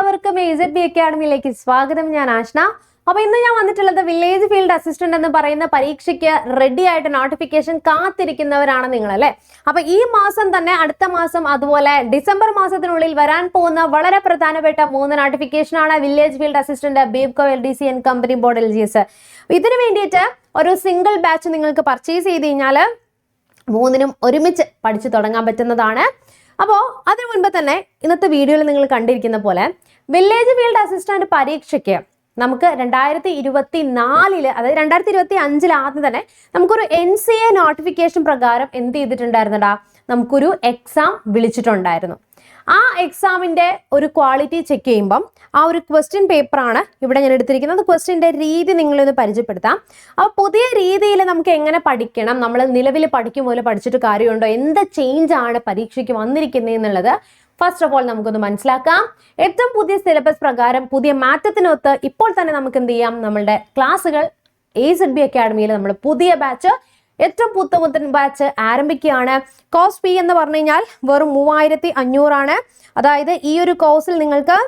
എല്ലാവർക്കും A Z B അക്കാഡമിയിലേക്ക് സ്വാഗതം. ഞാൻ ആഷ്ന. അപ്പൊ ഇന്ന് ഞാൻ വന്നിട്ടുള്ളത് വില്ലേജ് ഫീൽഡ് അസിസ്റ്റന്റ് എന്ന് പറയുന്ന പരീക്ഷയ്ക്ക് റെഡി ആയിട്ട് നോട്ടിഫിക്കേഷൻ കാത്തിരിക്കുന്നവരാണ് നിങ്ങൾ അല്ലെ അപ്പൊ ഈ മാസം തന്നെ അടുത്ത മാസം അതുപോലെ ഡിസംബർ മാസത്തിനുള്ളിൽ വരാൻ പോകുന്ന വളരെ പ്രധാനപ്പെട്ട മൂന്ന് നോട്ടിഫിക്കേഷൻ ആണ് village field assistant Bevco L D C and company board L G S ഇതിനു വേണ്ടിയിട്ട് ഒരു സിംഗിൾ ബാച്ച് നിങ്ങൾക്ക് പർച്ചേസ് ചെയ്ത് കഴിഞ്ഞാൽ മൂന്നിനും ഒരുമിച്ച് പഠിച്ചു തുടങ്ങാൻ പറ്റുന്നതാണ്. അപ്പോൾ അതിനു മുൻപ് തന്നെ ഇന്നത്തെ വീഡിയോയിൽ നിങ്ങൾ കണ്ടിരിക്കുന്ന പോലെ വില്ലേജ് ഫീൽഡ് അസിസ്റ്റന്റ് പരീക്ഷയ്ക്ക് നമുക്ക് രണ്ടായിരത്തി ഇരുപത്തി നാലിൽ അതായത് രണ്ടായിരത്തി ഇരുപത്തി അഞ്ചിൽ ആദ്യം തന്നെ നമുക്കൊരു എൻ സി എ നോട്ടിഫിക്കേഷൻ പ്രകാരം എന്ത് ചെയ്തിട്ടുണ്ടായിരുന്നടാ? നമുക്കൊരു എക്സാം വിളിച്ചിട്ടുണ്ടായിരുന്നു. ആ എക്സാമിന്റെ ഒരു ക്വാളിറ്റി ചെക്ക് ചെയ്യുമ്പം ആ ഒരു ക്വസ്റ്റ്യൻ പേപ്പറാണ് ഇവിടെ ഞാൻ എടുത്തിരിക്കുന്നത്. ക്വസ്റ്റ്യന്റെ രീതി നിങ്ങളൊന്ന് പരിചയപ്പെടുത്താം. അപ്പോൾ പുതിയ രീതിയിൽ നമുക്ക് എങ്ങനെ പഠിക്കണം? നമ്മൾ നിലവിൽ പഠിക്കും പോലെ പഠിച്ചിട്ട് കാര്യമുണ്ടോ? എന്ത് ചേഞ്ച് ആണ് പരീക്ഷയ്ക്ക് വന്നിരിക്കുന്നത് എന്നുള്ളത് ഫസ്റ്റ് ഓഫ് ഓൾ നമുക്കൊന്ന് മനസ്സിലാക്കാം. ഏറ്റവും പുതിയ സിലബസ് പ്രകാരം പുതിയ മാറ്റത്തിനൊത്ത് ഇപ്പോൾ തന്നെ നമുക്ക് എന്ത് ചെയ്യാം നമ്മളുടെ ക്ലാസ്സുകൾ എ സെഡ് ബി അക്കാഡമിയിൽ നമ്മൾ പുതിയ ബാച്ച് ഏറ്റവും പുത്ത പുത്തൻ ബാച്ച് ആരംഭിക്കുകയാണ്. കോസ്റ്റ് ഫീ എന്ന് പറഞ്ഞു കഴിഞ്ഞാൽ വെറും മൂവായിരത്തി അഞ്ഞൂറാണ് അതായത് ഈ ഒരു കോഴ്സിൽ നിങ്ങൾക്ക്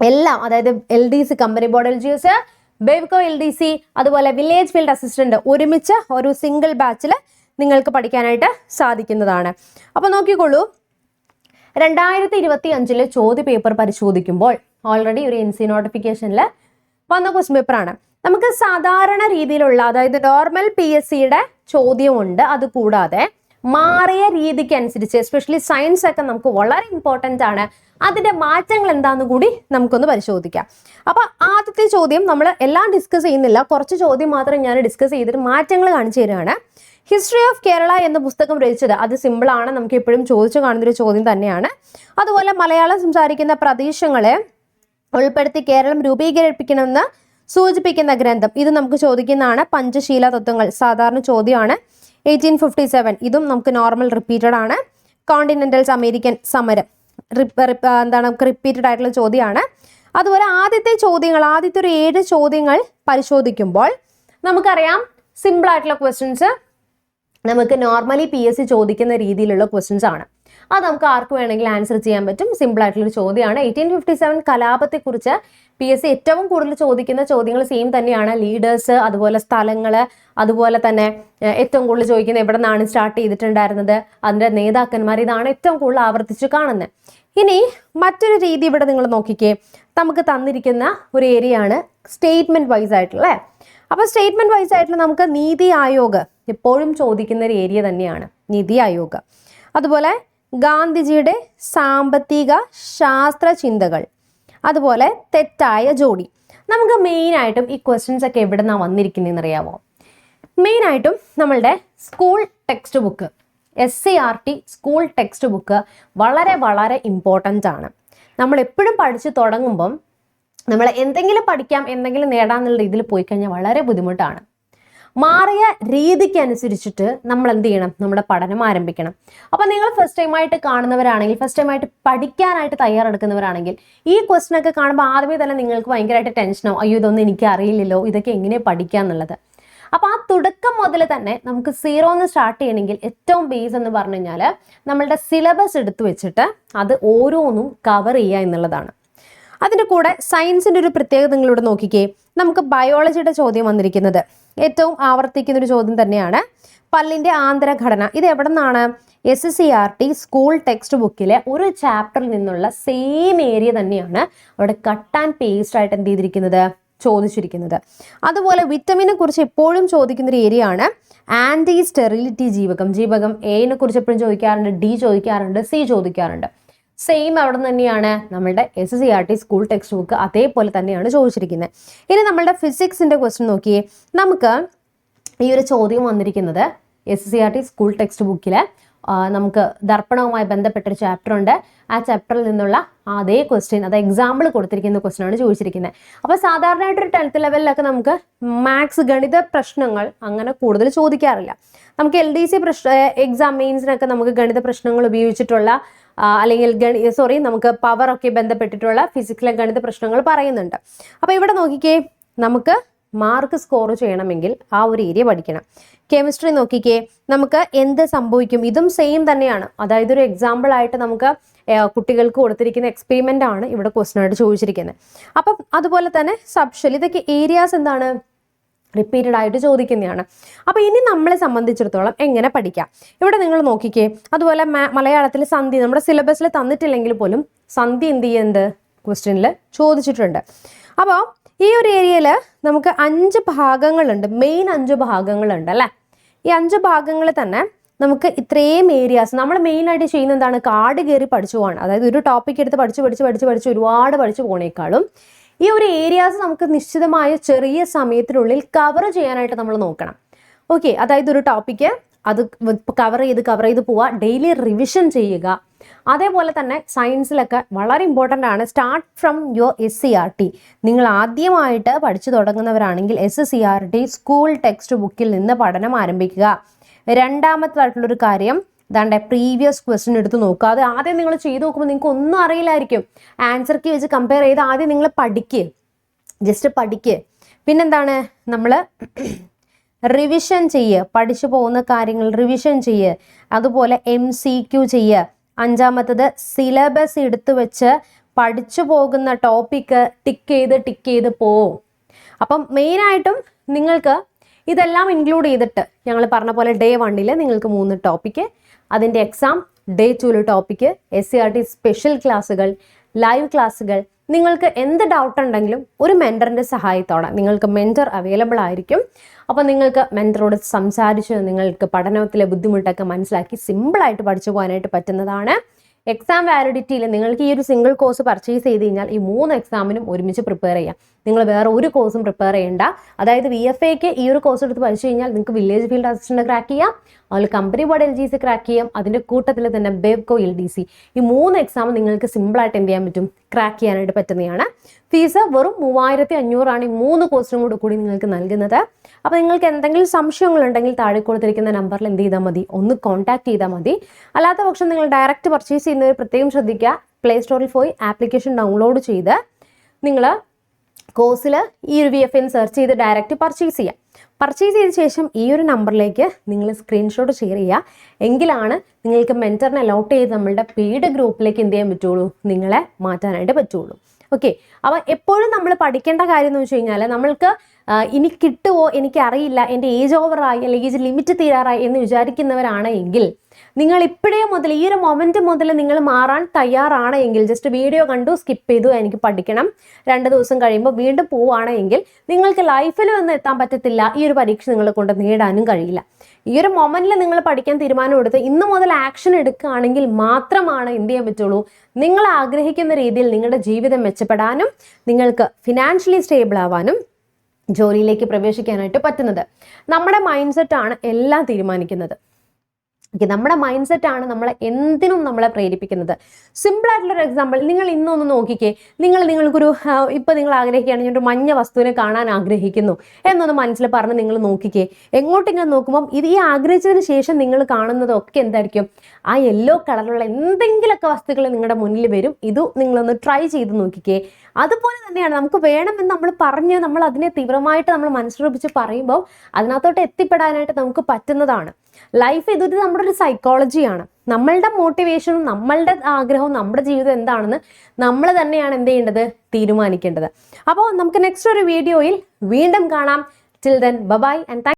എല്ലാം അതായത് L D C company board L G S Bevco L D C അതുപോലെ വില്ലേജ് ഫീൽഡ് അസിസ്റ്റന്റ് ഒരുമിച്ച് ഒരു സിംഗിൾ ബാച്ചിൽ നിങ്ങൾക്ക് പഠിക്കാനായിട്ട് സാധിക്കുന്നതാണ്. അപ്പോൾ നോക്കിക്കോളൂ. രണ്ടായിരത്തി ഇരുപത്തി അഞ്ചിലെ ചോദ്യ പേപ്പർ പരിശോധിക്കുമ്പോൾ ഓൾറെഡി ഒരു എൻ സി നോട്ടിഫിക്കേഷനിൽ വന്ന ക്വസ്റ്റ്യൻ പേപ്പറാണ് നമുക്ക് സാധാരണ രീതിയിലുള്ള അതായത് നോർമൽ പി എസ് സിയുടെ ചോദ്യമുണ്ട്. അത് കൂടാതെ മാറിയ രീതിക്ക് അനുസരിച്ച് എസ്പെഷ്യലി സയൻസ് ഒക്കെ നമുക്ക് വളരെ ഇമ്പോർട്ടന്റ് ആണ്. അതിന്റെ മാറ്റങ്ങൾ എന്താണെന്ന് കൂടി നമുക്കൊന്ന് പരിശോധിക്കാം. അപ്പൊ ആദ്യത്തെ ചോദ്യം നമ്മൾ എല്ലാം ഡിസ്കസ് ചെയ്യുന്നില്ല. കുറച്ച് ചോദ്യം മാത്രം ഞാൻ ഡിസ്കസ് ചെയ്തിട്ട് മാറ്റങ്ങൾ കാണിച്ചു തരികയാണ് ഹിസ്റ്ററി ഓഫ് കേരള എന്ന പുസ്തകം രചിച്ചത് അത് സിമ്പിൾ ആണ്. നമുക്ക് എപ്പോഴും ചോദിച്ചു കാണുന്ന ഒരു ചോദ്യം തന്നെയാണ്. അതുപോലെ മലയാളം സംസാരിക്കുന്ന പ്രദേശങ്ങളെ ഉൾപ്പെടുത്തി കേരളം രൂപീകരിപ്പിക്കണമെന്ന് സൂചിപ്പിക്കുന്ന ഗ്രന്ഥം. ഇത് നമുക്ക് ചോദിക്കുന്നതാണ് പഞ്ചശീല തത്വങ്ങൾ. സാധാരണ ചോദ്യമാണ്. എയ്റ്റീൻ ഫിഫ്റ്റി സെവൻ ഇതും നമുക്ക് നോർമൽ റിപ്പീറ്റഡ് ആണ്. കോണ്ടിനെന്റൽസ് അമേരിക്കൻ സമരം. എന്താണ് നമുക്ക് റിപ്പീറ്റഡ് ആയിട്ടുള്ള ചോദ്യമാണ്. അതുപോലെ ആദ്യത്തെ ചോദ്യങ്ങൾ ആദ്യത്തെ ഒരു ഏഴ് ചോദ്യങ്ങൾ പരിശോധിക്കുമ്പോൾ നമുക്കറിയാം സിമ്പിൾ ആയിട്ടുള്ള ക്വസ്റ്റ്യൻസ് നമുക്ക് നോർമലി പി എസ് സി ചോദിക്കുന്ന രീതിയിലുള്ള ക്വസ്റ്റ്യൻസ് ആണ്. അത് നമുക്ക് ആർക്ക് വേണമെങ്കിലും ആൻസർ ചെയ്യാൻ പറ്റും. സിമ്പിൾ ആയിട്ടുള്ള ചോദ്യമാണ്. എയ്റ്റീൻ ഫിഫ്റ്റി സെവൻ കലാപത്തെക്കുറിച്ച് പി എസ് സി ഏറ്റവും കൂടുതൽ ചോദിക്കുന്ന ചോദ്യങ്ങൾ സെയിം തന്നെയാണ്. ലീഡേഴ്സ് അതുപോലെ സ്ഥലങ്ങൾ അതുപോലെ തന്നെ ഏറ്റവും കൂടുതൽ ചോദിക്കുന്നത് എവിടെ നിന്നാണ് സ്റ്റാർട്ട് ചെയ്തിട്ടുണ്ടായിരുന്നത്? അതിന്റെ നേതാക്കന്മാർ ഇതാണ് ഏറ്റവും കൂടുതൽ ആവർത്തിച്ച് കാണുന്നത്. ഇനി മറ്റൊരു രീതി ഇവിടെ നിങ്ങൾ നോക്കിക്കേ. നമുക്ക് തന്നിരിക്കുന്ന ഒരു ഏരിയ ആണ് സ്റ്റേറ്റ്മെന്റ് വൈസ് ആയിട്ടുള്ള അല്ലേ? അപ്പോൾ സ്റ്റേറ്റ്മെന്റ് വൈസ് ആയിട്ടുള്ള നമുക്ക് നീതി ആയോഗ് എപ്പോഴും ചോദിക്കുന്ന ഒരു ഏരിയ തന്നെയാണ് നിതി ആയോഗ്. അതുപോലെ ഗാന്ധിജിയുടെ സാമ്പത്തിക ശാസ്ത്ര ചിന്തകൾ അതുപോലെ തെറ്റായ ജോഡി നമുക്ക് മെയിനായിട്ടും ഈ ക്വസ്റ്റ്യൻസ് ഒക്കെ എവിടെ നിന്നാണ് വന്നിരിക്കുന്നതെന്ന് അറിയാമോ മെയിനായിട്ടും നമ്മളുടെ school text book S C R T school text book വളരെ വളരെ ഇമ്പോർട്ടന്റ് ആണ്. നമ്മൾ എപ്പോഴും പഠിച്ചു തുടങ്ങുമ്പം നമ്മൾ എന്തെങ്കിലും പഠിക്കാം എന്തെങ്കിലും നേടാന്നുള്ള രീതിയിൽ പോയി കഴിഞ്ഞാൽ വളരെ ബുദ്ധിമുട്ടാണ്. മാറിയ രീതിക്ക് അനുസരിച്ചിട്ട് നമ്മൾ എന്ത് ചെയ്യണം? നമ്മുടെ പഠനം ആരംഭിക്കണം. അപ്പോൾ നിങ്ങൾ ഫസ്റ്റ് ടൈമായിട്ട് കാണുന്നവരാണെങ്കിൽ ഫസ്റ്റ് ടൈമായിട്ട് പഠിക്കാനായിട്ട് തയ്യാറെടുക്കുന്നവരാണെങ്കിൽ ഈ ക്വസ്റ്റൻ ഒക്കെ കാണുമ്പോൾ ആദ്യമേ തന്നെ നിങ്ങൾക്ക് ഭയങ്കരമായിട്ട് ടെൻഷനാവും അയ്യോ ഇതൊന്നും എനിക്ക് അറിയില്ലല്ലോ. ഇതൊക്കെ എങ്ങനെ പഠിക്കുക എന്നുള്ളത്. അപ്പോൾ ആ തുടക്കം മുതൽ തന്നെ നമുക്ക് സീറോ എന്ന് സ്റ്റാർട്ട് ചെയ്യണമെങ്കിൽ ഏറ്റവും ബേസ് എന്ന് പറഞ്ഞു കഴിഞ്ഞാൽ നമ്മളുടെ സിലബസ് എടുത്തു വെച്ചിട്ട് അത് ഓരോന്നും കവർ ചെയ്യുക എന്നുള്ളതാണ്. അതിന്റെ കൂടെ സയൻസിന്റെ ഒരു പ്രത്യേകത നിങ്ങളിവിടെ നോക്കിക്കേ. നമുക്ക് ബയോളജിയുടെ ചോദ്യം വന്നിരിക്കുന്നത്. ഏറ്റവും ആവർത്തിക്കുന്ന ഒരു ചോദ്യം തന്നെയാണ്. പല്ലിന്റെ ആന്തരഘടന ഇത് എവിടെ നിന്നാണ് S C R T school text ബുക്കിലെ ഒരു ചാപ്റ്ററിൽ നിന്നുള്ള സെയിം ഏരിയ തന്നെയാണ് അവിടെ കട്ട് ആൻഡ് പേസ്റ്റ് ആയിട്ട് എന്ത് ചെയ്തിരിക്കുന്നത്? ചോദിച്ചിരിക്കുന്നത്. അതുപോലെ വിറ്റമിനെ കുറിച്ച് എപ്പോഴും ചോദിക്കുന്ന ഒരു ഏരിയ ആണ് ആന്റി സ്റ്റെറിലിറ്റി ജീവകം ജീവകം എനെ കുറിച്ച് എപ്പോഴും ചോദിക്കാറുണ്ട് ഡി ചോദിക്കാറുണ്ട് സി ചോദിക്കാറുണ്ട്. സെയിം അവിടെ തന്നെയാണ് നമ്മളുടെ S C R T school text book അതേപോലെ തന്നെയാണ് ചോദിച്ചിരിക്കുന്നത്. ഇനി നമ്മളുടെ ഫിസിക്സിന്റെ ക്വസ്റ്റ്യൻ നോക്കിയേ. നമുക്ക് ഈ ഒരു ചോദ്യം വന്നിരിക്കുന്നത് S C R T school text ബുക്കിൽ നമുക്ക് ദർപ്പണവുമായി ബന്ധപ്പെട്ട ഒരു ചാപ്റ്റർ ഉണ്ട് ആ ചാപ്റ്ററിൽ നിന്നുള്ള അതേ ക്വസ്റ്റ്യൻ അത് എക്സാമ്പിൾ കൊടുത്തിരിക്കുന്ന ക്വസ്റ്റ്യൻ ആണ് ചോദിച്ചിരിക്കുന്നത് അപ്പോൾ സാധാരണയായിട്ട് ഒരു ടെൻത്ത് ലെവലിലൊക്കെ നമുക്ക് മാത്സ് ഗണിത പ്രശ്നങ്ങൾ അങ്ങനെ കൂടുതൽ ചോദിക്കാറില്ല. നമുക്ക് എൽ ഡി സി പ്രശ്ന എക്സാം മെയിൻസിനൊക്കെ നമുക്ക് ഗണിത പ്രശ്നങ്ങൾ ഉപയോഗിച്ചിട്ടുള്ള അല്ലെങ്കിൽ ഗണി സോറി നമുക്ക് പവർ ഒക്കെ ബന്ധപ്പെട്ടിട്ടുള്ള ഫിസിക്സിലെ ഗണിത പ്രശ്നങ്ങൾ പറയുന്നുണ്ട്. അപ്പോൾ ഇവിടെ നോക്കിക്കേ നമുക്ക് മാർക്ക് സ്കോർ ചെയ്യണമെങ്കിൽ ആ ഒരു ഏരിയ പഠിക്കണം. കെമിസ്ട്രി നോക്കിക്കേ നമുക്ക് എന്ത് സംഭവിക്കും? ഇതും സെയിം തന്നെയാണ്. അതായത് ഒരു എക്സാമ്പിൾ ആയിട്ട് നമുക്ക് കുട്ടികൾക്ക് കൊടുത്തിരിക്കുന്ന എക്സ്പെരിമെന്റ് ആണ് ഇവിടെ ക്വസ്റ്റൻ ആയിട്ട് ചോദിച്ചിരിക്കുന്നത്. അപ്പം അതുപോലെ തന്നെ സബ്ഷൽ ഇതൊക്കെ ഏരിയാസ് എന്താണ്? റിപ്പീറ്റഡ് ആയിട്ട് ചോദിക്കുന്നതാണ്. അപ്പോൾ ഇനി നമ്മളെ സംബന്ധിച്ചിടത്തോളം എങ്ങനെ പഠിക്കാം? ഇവിടെ നിങ്ങൾ നോക്കിക്കേ അതുപോലെ മലയാളത്തിൽ സന്ധി നമ്മുടെ സിലബസിൽ തന്നിട്ടില്ലെങ്കിൽ പോലും സന്ധി എന്ത് ചെയ്യുന്നുണ്ട്? ക്വസ്റ്റ്യനിൽ ചോദിച്ചിട്ടുണ്ട്. അപ്പോൾ ഈ ഒരു ഏരിയയിൽ നമുക്ക് അഞ്ച് ഭാഗങ്ങളുണ്ട്. മെയിൻ അഞ്ച് ഭാഗങ്ങളുണ്ട് അല്ലേ? ഈ അഞ്ച് ഭാഗങ്ങൾ തന്നെ നമുക്ക് ഇത്രയും ഏരിയാസ് നമ്മൾ മെയിനായിട്ട് ചെയ്യുന്ന എന്താണ്? കാട് കയറി പഠിച്ചു പോകണം അതായത് ഒരു ടോപ്പിക് എടുത്ത് പഠിച്ച് പഠിച്ച് പഠിച്ച് പഠിച്ച് ഒരുപാട് പഠിച്ചു പോണേക്കാളും ഈ ഒരു ഏരിയാസ് നമുക്ക് നിശ്ചിതമായ ചെറിയ സമയത്തിനുള്ളിൽ കവർ ചെയ്യാനായിട്ട് നമ്മൾ നോക്കണം. ഓക്കെ അതായത് ഒരു ടോപ്പിക്ക് അത് കവർ ചെയ്ത് കവർ ചെയ്ത് പോവുക ഡെയിലി റിവിഷൻ ചെയ്യുക. അതേപോലെ തന്നെ സയൻസിലൊക്കെ വളരെ ഇമ്പോർട്ടന്റ് ആണ്. Start from your S C R T നിങ്ങൾ ആദ്യമായിട്ട് പഠിച്ചു തുടങ്ങുന്നവരാണെങ്കിൽ S C R T school text ബുക്കിൽ നിന്ന് പഠനം ആരംഭിക്കുക. രണ്ടാമത്തായിട്ടുള്ളൊരു കാര്യം ഇതാണ്ട് പ്രീവിയസ് ക്വസ്റ്റ്യൻ എടുത്ത് നോക്കുക. അത് ആദ്യം നിങ്ങൾ ചെയ്ത് നോക്കുമ്പോൾ നിങ്ങൾക്ക് ഒന്നും അറിയില്ലായിരിക്കും. ആൻസർ കീ വെച്ച് കമ്പയർ ചെയ്ത് ആദ്യം നിങ്ങൾ പഠിക്കുക ജസ്റ്റ് പഠിക്കുക പിന്നെന്താണ്? നമ്മൾ റിവിഷൻ ചെയ്യുക പഠിച്ചു പോകുന്ന കാര്യങ്ങൾ റിവിഷൻ ചെയ്യുക അതുപോലെ എം സി ക്യു ചെയ്യുക അഞ്ചാമത്തത് സിലബസ് എടുത്തു വെച്ച് പഠിച്ചു പോകുന്ന ടോപ്പിക്ക് ടിക്ക് ചെയ്ത് ടിക്ക് ചെയ്ത് പോവും. അപ്പം മെയിനായിട്ടും നിങ്ങൾക്ക് ഇതെല്ലാം ഇൻക്ലൂഡ് ചെയ്തിട്ട് ഞങ്ങൾ പറഞ്ഞ പോലെ ഡേ വണ്ണിൽ നിങ്ങൾക്ക് മൂന്ന് ടോപ്പിക്ക് അതിന്റെ exam day tool topic S C R T special ക്ലാസ്സുകൾ ലൈവ് ക്ലാസ്സുകൾ നിങ്ങൾക്ക് എന്ത് ഡൗട്ട് ഉണ്ടെങ്കിലും ഒരു മെന്ററിന്റെ സഹായത്തോടെ നിങ്ങൾക്ക് മെന്റർ അവൈലബിൾ ആയിരിക്കും. അപ്പോൾ നിങ്ങൾക്ക് മെന്ററോട് സംസാരിച്ച് നിങ്ങൾക്ക് പഠനത്തിലെ ബുദ്ധിമുട്ടൊക്കെ മനസ്സിലാക്കി സിമ്പിളായിട്ട് പഠിച്ചു പോകാനായിട്ട് പറ്റുന്നതാണ്. എക്സാം വാലിഡിറ്റിയിൽ നിങ്ങൾക്ക് ഈ ഒരു സിംഗിൾ കോഴ്സ് പർച്ചേസ് ചെയ്ത് കഴിഞ്ഞാൽ ഈ മൂന്ന് എക്സാമിനും ഒരുമിച്ച് പ്രിപ്പയർ ചെയ്യാം. നിങ്ങൾ വേറെ ഒരു കോഴ്സും പ്രിപ്പയർ ചെയ്യേണ്ട. അതായത് വി എഫ് എക്ക് ഈ ഒരു കോഴ്സ് എടുത്ത് പഠിച്ചു കഴിഞ്ഞാൽ നിങ്ങൾക്ക് വില്ലേജ് ഫീൽഡ് അസിസ്റ്റന്റ് ക്രാക്ക് ചെയ്യാം. അതുപോലെ company board L G C crack ചെയ്യാം. അതിന്റെ കൂട്ടത്തിൽ തന്നെ ബേബ്കോ എൽ ഡി സി ഈ മൂന്ന് എക്സാം നിങ്ങൾക്ക് സിമ്പിളായിട്ട് എന്ത് ചെയ്യാൻ പറ്റും? ക്രാക്ക് ചെയ്യാനായിട്ട് പറ്റുന്നതാണ്. ഫീസ് വെറും മൂവായിരത്തി അഞ്ഞൂറാണ് ഈ മൂന്ന് കോഴ്സിനും കൂടെ കൂടി നിങ്ങൾക്ക് നൽകുന്നത്. അപ്പോൾ നിങ്ങൾക്ക് എന്തെങ്കിലും സംശയങ്ങൾ ഉണ്ടെങ്കിൽ താഴെ കൊടുത്തിരിക്കുന്ന നമ്പറിൽ എന്ത് ചെയ്താൽ മതി? ഒന്ന് കോൺടാക്ട് ചെയ്താൽ മതി. അല്ലാത്ത പക്ഷം നിങ്ങൾ ഡയറക്റ്റ് പർച്ചേസ് ചെയ്യുന്നവർ പ്രത്യേകം ശ്രദ്ധിക്കുക. പ്ലേ സ്റ്റോറിൽ പോയി ആപ്ലിക്കേഷൻ ഡൗൺലോഡ് ചെയ്ത് നിങ്ങൾ കോഴ്സിൽ ഈ ഒരു വി എഫ് എൻ സെർച്ച് ചെയ്ത് ഡയറക്റ്റ് പർച്ചേസ് ചെയ്യാം. പർച്ചേസ് ചെയ്ത ശേഷം ഈ ഒരു നമ്പറിലേക്ക് നിങ്ങൾ സ്ക്രീൻഷോട്ട് ഷെയർ ചെയ്യുക. എങ്കിലാണ് നിങ്ങൾക്ക് മെന്ററിനെ അലോട്ട് ചെയ്ത് നമ്മളുടെ പെയ്ഡ് ഗ്രൂപ്പിലേക്ക് എന്ത് ചെയ്യാൻ പറ്റുള്ളൂ? നിങ്ങളെ മാറ്റാനായിട്ട് പറ്റുള്ളൂ. ഓക്കെ അപ്പോൾ എപ്പോഴും നമ്മൾ പഠിക്കേണ്ട കാര്യം എന്ന് വെച്ച് കഴിഞ്ഞാൽ നമ്മൾക്ക് ഇനി കിട്ടുമോ എനിക്കറിയില്ല എന്റെ ഏജ് ഓവറായി അല്ലെങ്കിൽ ഏജ് ലിമിറ്റ് തീരാറായി എന്ന് വിചാരിക്കുന്നവരാണ് എങ്കിൽ നിങ്ങൾ ഇപ്പോഴേ മുതൽ ഈ ഒരു മൊമെന്റ് മുതൽ നിങ്ങൾ മാറാൻ തയ്യാറാണെങ്കിൽ ജസ്റ്റ് വീഡിയോ കണ്ടു സ്കിപ്പ് ചെയ്തു എനിക്ക് പഠിക്കണം. രണ്ട് ദിവസം കഴിയുമ്പോൾ വീണ്ടും പോവുകയാണെങ്കിൽ നിങ്ങൾക്ക് ലൈഫിൽ ഒന്നും എത്താൻ പറ്റത്തില്ല. ഈ ഒരു പരീക്ഷ നിങ്ങളെ കൊണ്ട് നേടാനും കഴിയില്ല. ഈ ഒരു മൊമെന്റിൽ നിങ്ങൾ പഠിക്കാൻ തീരുമാനം എടുത്ത് ഇന്ന് മുതൽ ആക്ഷൻ എടുക്കുകയാണെങ്കിൽ മാത്രമാണ് എന്ത് ചെയ്യാൻ പറ്റുള്ളൂ? നിങ്ങൾ ആഗ്രഹിക്കുന്ന രീതിയിൽ നിങ്ങളുടെ ജീവിതം മെച്ചപ്പെടാനും നിങ്ങൾക്ക് ഫിനാൻഷ്യലി സ്റ്റേബിൾ ആവാനും ജോലിയിലേക്ക് പ്രവേശിക്കാനായിട്ട് പറ്റുന്നത്. നമ്മുടെ മൈൻഡ് സെറ്റാണ് എല്ലാം തീരുമാനിക്കുന്നത്. ഓക്കെ നമ്മുടെ മൈൻഡ് സെറ്റ് ആണ് നമ്മളെ എന്തിനും നമ്മളെ പ്രേരിപ്പിക്കുന്നത്. സിമ്പിൾ ആയിട്ടുള്ള ഒരു എക്സാമ്പിൾ നിങ്ങൾ ഇന്നൊന്ന് നോക്കിക്കേ. നിങ്ങൾ നിങ്ങൾക്കൊരു ഇപ്പൊ നിങ്ങൾ ആഗ്രഹിക്കുകയാണെങ്കിൽ ഒരു മഞ്ഞ വസ്തുവിനെ കാണാൻ ആഗ്രഹിക്കുന്നു എന്നൊന്ന് മനസ്സിൽ പറഞ്ഞ് നിങ്ങൾ നോക്കിക്കേ. എങ്ങോട്ടെങ്കിലും നോക്കുമ്പോൾ ഇത് ഈ ആഗ്രഹിച്ചതിന് ശേഷം നിങ്ങൾ കാണുന്നതൊക്കെ എന്തായിരിക്കും? ആ യെല്ലോ കളറിലുള്ള എന്തെങ്കിലുമൊക്കെ വസ്തുക്കൾ നിങ്ങളുടെ മുന്നിൽ വരും. ഇത് നിങ്ങളൊന്ന് ട്രൈ ചെയ്ത് നോക്കിക്കേ. അതുപോലെ തന്നെയാണ് നമുക്ക് വേണമെന്ന് നമ്മൾ പറഞ്ഞ് നമ്മൾ അതിനെ തീവ്രമായിട്ട് നമ്മൾ മനസ്സുറപ്പിച്ച് പറയുമ്പോൾ അതിനകത്തോട്ട് എത്തിപ്പെടാനായിട്ട് നമുക്ക് പറ്റുന്നതാണ്. ലൈഫ് ഇതൊരു നമ്മുടെ ഒരു സൈക്കോളജിയാണ് നമ്മളുടെ മോട്ടിവേഷനും നമ്മളുടെ ആഗ്രഹവും നമ്മുടെ ജീവിതം എന്താണെന്ന് നമ്മൾ തന്നെയാണ് എന്ത് ചെയ്യേണ്ടത്? തീരുമാനിക്കേണ്ടത്. അപ്പോൾ നമുക്ക് നെക്സ്റ്റ് ഒരു വീഡിയോയിൽ വീണ്ടും കാണാം. Till then bye-bye and